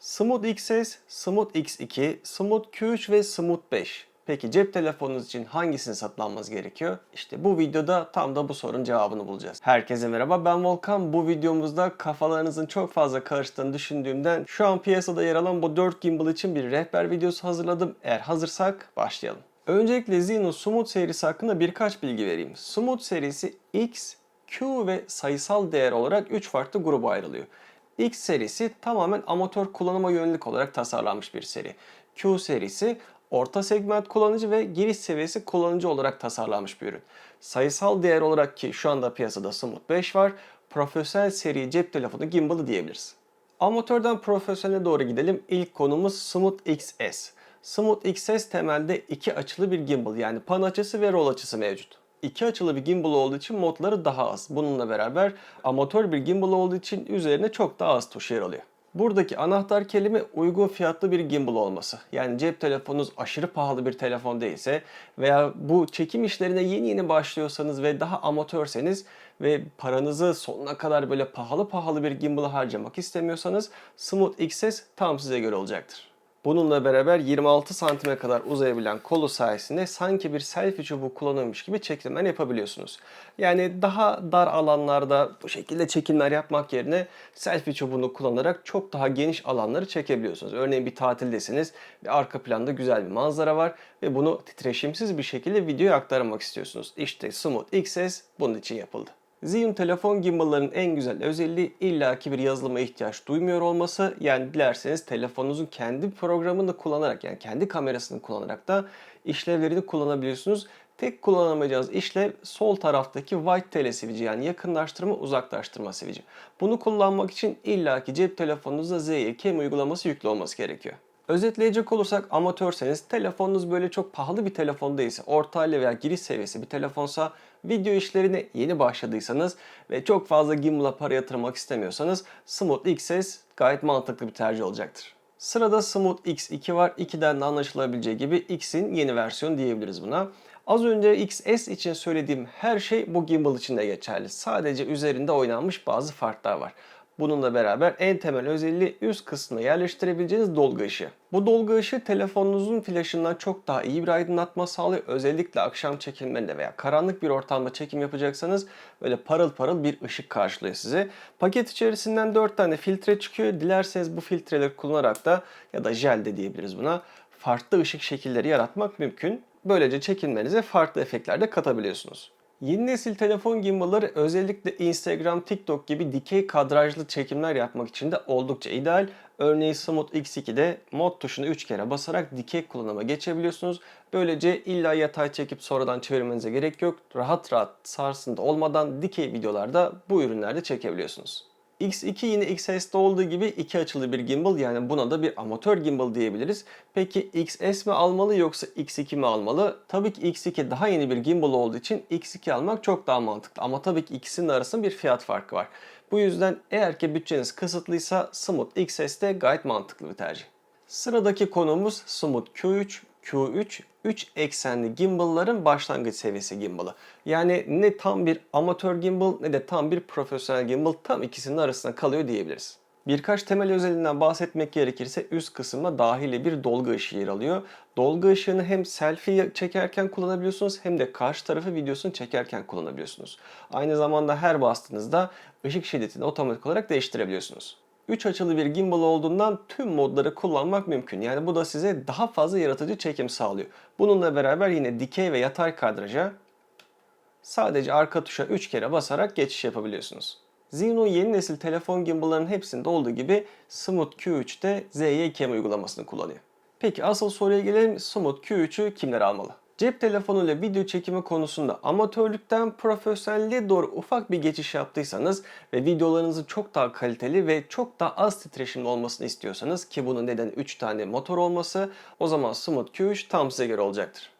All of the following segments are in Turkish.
Smooth XS, Smooth X2, Smooth Q3 ve Smooth 5. Peki cep telefonunuz için hangisini satın almanız gerekiyor? İşte bu videoda tam da bu sorunun cevabını bulacağız. Herkese merhaba ben Volkan. Bu videomuzda kafalarınızın çok fazla karıştığını düşündüğümden şu an piyasada yer alan bu 4 gimbal için bir rehber videosu hazırladım. Eğer hazırsak başlayalım. Öncelikle Zino Smooth serisi hakkında birkaç bilgi vereyim. Smooth serisi X, Q ve sayısal değer olarak 3 farklı gruba ayrılıyor. X serisi tamamen amatör kullanıma yönelik olarak tasarlanmış bir seri. Q serisi orta segment kullanıcı ve giriş seviyesi kullanıcı olarak tasarlanmış bir ürün. Sayısal değer olarak ki şu anda piyasada Smooth 5 var, profesyonel seri cep telefonu gimbal'ı diyebiliriz. Amatörden profesyonele doğru gidelim. İlk konumuz Smooth XS. Smooth XS temelde iki açılı bir gimbal yani pan açısı ve roll açısı mevcut. İki açılı bir gimbal olduğu için modları daha az. Bununla beraber amatör bir gimbal olduğu için üzerine çok daha az tuş yer alıyor. Buradaki anahtar kelime uygun fiyatlı bir gimbal olması. Yani cep telefonunuz aşırı pahalı bir telefon değilse veya bu çekim işlerine yeni yeni başlıyorsanız ve daha amatörseniz ve paranızı sonuna kadar böyle pahalı pahalı bir gimbal harcamak istemiyorsanız Smooth XS tam size göre olacaktır. Bununla beraber 26 santime kadar uzayabilen kolu sayesinde sanki bir selfie çubuğu kullanılmış gibi çekimler yapabiliyorsunuz. Yani daha dar alanlarda bu şekilde çekimler yapmak yerine selfie çubuğunu kullanarak çok daha geniş alanları çekebiliyorsunuz. Örneğin bir tatildesiniz ve arka planda güzel bir manzara var ve bunu titreşimsiz bir şekilde videoya aktarmak istiyorsunuz. İşte Smooth XS bunun için yapıldı. Zhiyun telefon gimbal'ların en güzel özelliği illaki bir yazılıma ihtiyaç duymuyor olması. Yani dilerseniz telefonunuzun kendi programını kullanarak yani kendi kamerasını kullanarak da işlevlerini kullanabiliyorsunuz. Tek kullanamayacağınız işlev sol taraftaki white telesivici yani yakınlaştırma uzaklaştırma sivici. Bunu kullanmak için illaki cep telefonunuzda ZY Cam uygulaması yüklü olması gerekiyor. Özetleyecek olursak amatörseniz telefonunuz böyle çok pahalı bir telefon değilse, orta veya giriş seviyesi bir telefonsa, video işlerine yeni başladıysanız ve çok fazla gimbal'a para yatırmak istemiyorsanız Smooth XS gayet mantıklı bir tercih olacaktır. Sırada Smooth X2 var. 2'den de anlaşılabileceği gibi X'in yeni versiyonu diyebiliriz buna. Az önce XS için söylediğim her şey bu gimbal için de geçerli. Sadece üzerinde oynanmış bazı farklar var. Bununla beraber en temel özelliği üst kısmına yerleştirebileceğiniz dolgu ışığı. Bu dolgu ışığı telefonunuzun flaşından çok daha iyi bir aydınlatma sağlıyor. Özellikle akşam çekimlerinde veya karanlık bir ortamda çekim yapacaksanız böyle parıl parıl bir ışık karşılıyor sizi. Paket içerisinden 4 tane filtre çıkıyor. Dilerseniz bu filtreleri kullanarak da ya da jel de diyebiliriz buna farklı ışık şekilleri yaratmak mümkün. Böylece çekimlerinize farklı efektler de katabiliyorsunuz. Yeni nesil telefon gimbalları özellikle Instagram, TikTok gibi dikey kadrajlı çekimler yapmak için de oldukça ideal. Örneğin Smooth X2'de mod tuşunu 3 kere basarak dikey kullanıma geçebiliyorsunuz. Böylece illa yatay çekip sonradan çevirmenize gerek yok. Rahat rahat sarsıntı olmadan dikey videolarda bu ürünlerde çekebiliyorsunuz. X2 yine XS'de olduğu gibi iki açılı bir gimbal yani buna da bir amatör gimbal diyebiliriz. Peki XS mi almalı yoksa X2 mi almalı? Tabii ki X2 daha yeni bir gimbal olduğu için X2 almak çok daha mantıklı ama tabii ki ikisinin arasında bir fiyat farkı var. Bu yüzden eğer ki bütçeniz kısıtlıysa Smooth XS de gayet mantıklı bir tercih. Sıradaki konumuz Smooth Q3 Q3 3 eksenli gimbal'ların başlangıç seviyesi gimbal'ı. Yani ne tam bir amatör gimbal ne de tam bir profesyonel gimbal tam ikisinin arasında kalıyor diyebiliriz. Birkaç temel özelliğinden bahsetmek gerekirse üst kısımda dahili bir dolgu ışığı yer alıyor. Dolgu ışığını hem selfie çekerken kullanabiliyorsunuz hem de karşı tarafı videosunu çekerken kullanabiliyorsunuz. Aynı zamanda her bastığınızda ışık şiddetini otomatik olarak değiştirebiliyorsunuz. 3 açılı bir gimbal olduğundan tüm modları kullanmak mümkün. Yani bu da size daha fazla yaratıcı çekim sağlıyor. Bununla beraber yine dikey ve yatay kadraja sadece arka tuşa 3 kere basarak geçiş yapabiliyorsunuz. Zino yeni nesil telefon gimbal'ların hepsinde olduğu gibi Smooth Q3'te ZY Cam uygulamasını kullanıyor. Peki asıl soruya gelelim Smooth Q3'ü kimler almalı? Cep telefonuyla video çekimi konusunda amatörlükten profesyonelliğe doğru ufak bir geçiş yaptıysanız ve videolarınızın çok daha kaliteli ve çok daha az titreşimli olmasını istiyorsanız ki bunun neden 3 tane motor olması o zaman Smooth Q3 tam size göre olacaktır.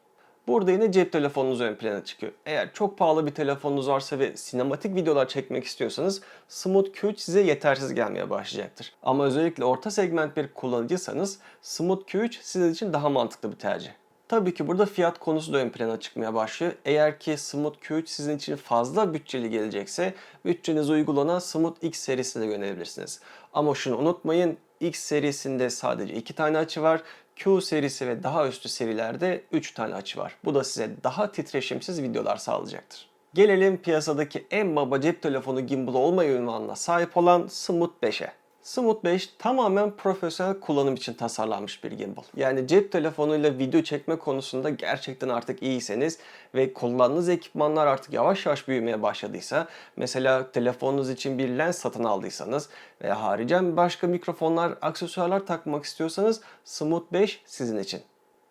Burada yine cep telefonunuz ön plana çıkıyor. Eğer çok pahalı bir telefonunuz varsa ve sinematik videolar çekmek istiyorsanız Smooth Q3 size yetersiz gelmeye başlayacaktır. Ama özellikle orta segment bir kullanıcıysanız Smooth Q3 sizin için daha mantıklı bir tercih. Tabii ki burada fiyat konusu da ön plana çıkmaya başlıyor. Eğer ki Smooth Q3 sizin için fazla bütçeli gelecekse bütçenize uygulanan Smooth X serisine yönelebilirsiniz. Ama şunu unutmayın X serisinde sadece 2 tane açı var. Q serisi ve daha üstü serilerde 3 tane açı var. Bu da size daha titreşimsiz videolar sağlayacaktır. Gelelim piyasadaki en baba cep telefonu gimbal olma ünvanına sahip olan Smooth 5'e. Smooth 5 tamamen profesyonel kullanım için tasarlanmış bir gimbal. Yani cep telefonuyla video çekme konusunda gerçekten artık iyiyseniz ve kullandığınız ekipmanlar artık yavaş yavaş büyümeye başladıysa, mesela telefonunuz için bir lens satın aldıysanız veya haricen başka mikrofonlar, aksesuarlar takmak istiyorsanız Smooth 5 sizin için.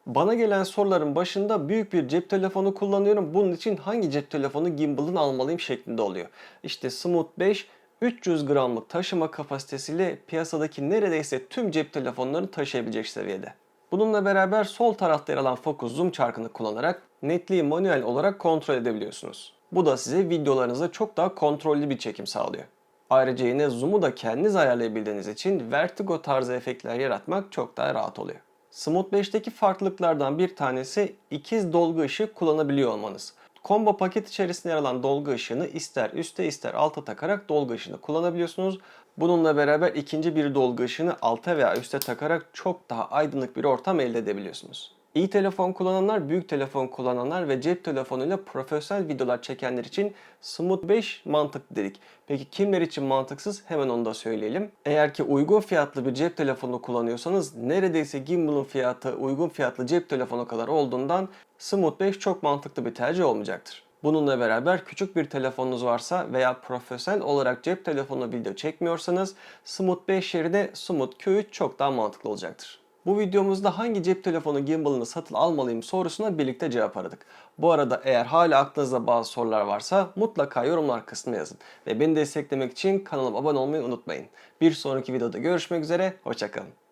Bana gelen soruların başında büyük bir cep telefonu kullanıyorum. Bunun için hangi cep telefonu gimbal'ını almalıyım şeklinde oluyor. İşte Smooth 5 300 gramlık taşıma kapasitesiyle piyasadaki neredeyse tüm cep telefonlarını taşıyabilecek seviyede. Bununla beraber sol tarafta yer alan fokus zoom çarkını kullanarak netliği manuel olarak kontrol edebiliyorsunuz. Bu da size videolarınızda çok daha kontrollü bir çekim sağlıyor. Ayrıca yine zoom'u da kendiniz ayarlayabildiğiniz için vertigo tarzı efektler yaratmak çok daha rahat oluyor. Smooth 5'teki farklılıklardan bir tanesi ikiz dolgu ışığı kullanabiliyor olmanız. Combo paket içerisinde yer alan dolgu ışığını ister üste ister alta takarak dolgu ışığını kullanabiliyorsunuz. Bununla beraber ikinci bir dolgu ışığını alta veya üste takarak çok daha aydınlık bir ortam elde edebiliyorsunuz. İyi telefon kullananlar, büyük telefon kullananlar ve cep telefonuyla profesyonel videolar çekenler için Smooth 5 mantıklı dedik. Peki kimler için mantıksız? Hemen onu da söyleyelim. Eğer ki uygun fiyatlı bir cep telefonu kullanıyorsanız neredeyse gimbal'ın fiyatı uygun fiyatlı cep telefonu kadar olduğundan Smooth 5 çok mantıklı bir tercih olmayacaktır. Bununla beraber küçük bir telefonunuz varsa veya profesyonel olarak cep telefonu video çekmiyorsanız Smooth 5 yerine Smooth Q3 çok daha mantıklı olacaktır. Bu videomuzda hangi cep telefonu gimbal'ını satın almalıyım sorusuna birlikte cevap aradık. Bu arada eğer hala aklınızda bazı sorular varsa mutlaka yorumlar kısmına yazın. Ve beni desteklemek için kanalıma abone olmayı unutmayın. Bir sonraki videoda görüşmek üzere, hoşçakalın.